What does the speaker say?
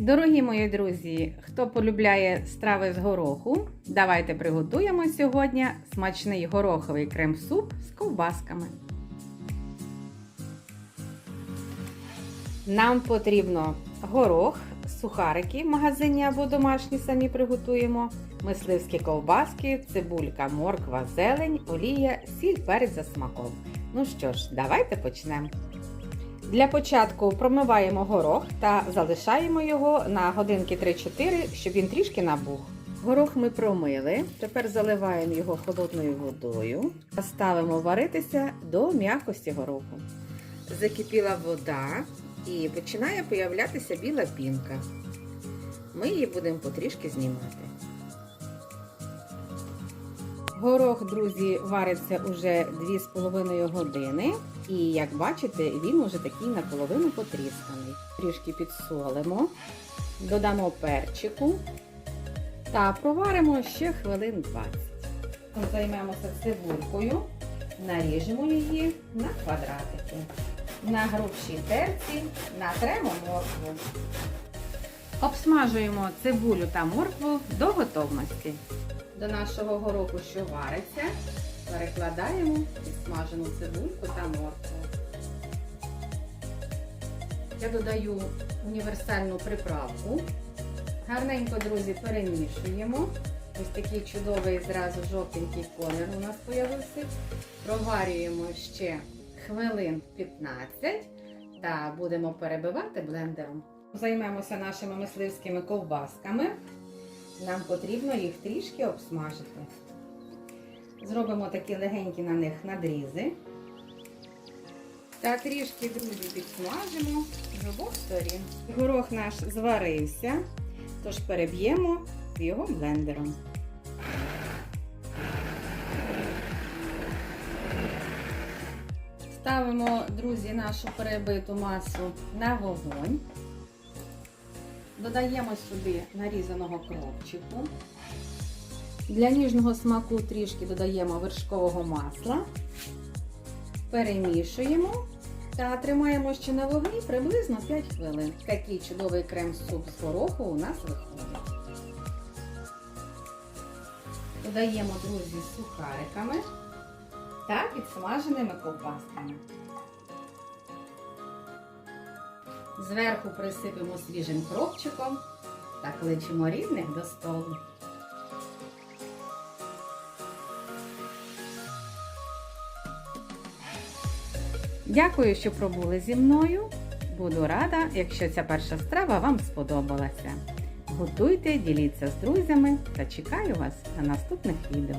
Дорогі мої друзі, хто полюбляє страви з гороху, давайте приготуємо сьогодні смачний гороховий крем-суп з ковбасками. Нам потрібно горох, сухарики в магазині або домашні самі приготуємо, мисливські ковбаски, цибулька, морква, зелень, олія, сіль, перець за смаком. Ну що ж, давайте почнемо. Для початку промиваємо горох та залишаємо його на годинки 3-4, щоб він трішки набух. Горох ми промили, тепер заливаємо його холодною водою та ставимо варитися до м'якості гороху. Закипіла вода і починає появлятися біла пінка. Ми її будемо потрішки знімати. Горох, друзі, вариться уже 2,5 години. І як бачите, він уже такий наполовину потрісканий. Трішки підсолимо, додамо перчику та проваримо ще хвилин 20. Займемося цибулькою, наріжемо її на квадратики. На грубшій терці натремо моркву. Обсмажуємо цибулю та моркву до готовності. До нашого гороху, що вариться, перекладаємо підсмажену цибульку та моркву. Я додаю універсальну приправку. Гарненько, друзі, перемішуємо. Ось такий чудовий зразу жовтенький колір у нас з'явився. Проварюємо ще хвилин 15 та будемо перебивати блендером. Займемося нашими мисливськими ковбасками. Нам потрібно їх трішки обсмажити. Зробимо такі легенькі на них надрізи. Та трішки, друзі, підсмажимо з обох сторін. Горох наш зварився, тож переб'ємо його блендером. Ставимо, друзі, нашу перебиту масу на вогонь. Додаємо сюди нарізаного кропчику. Для ніжного смаку трішки додаємо вершкового масла, перемішуємо та тримаємо ще на вогні приблизно 5 хвилин. Такий чудовий крем-суп з гороху у нас виходить. Додаємо, друзі, сухариками та підсмаженими ковбасками. Зверху присипемо свіжим кропчиком та кличемо рідних до столу. Дякую, що пробули зі мною. Буду рада, якщо ця перша страва вам сподобалася. Готуйте, діліться з друзями та чекаю вас на наступних відео.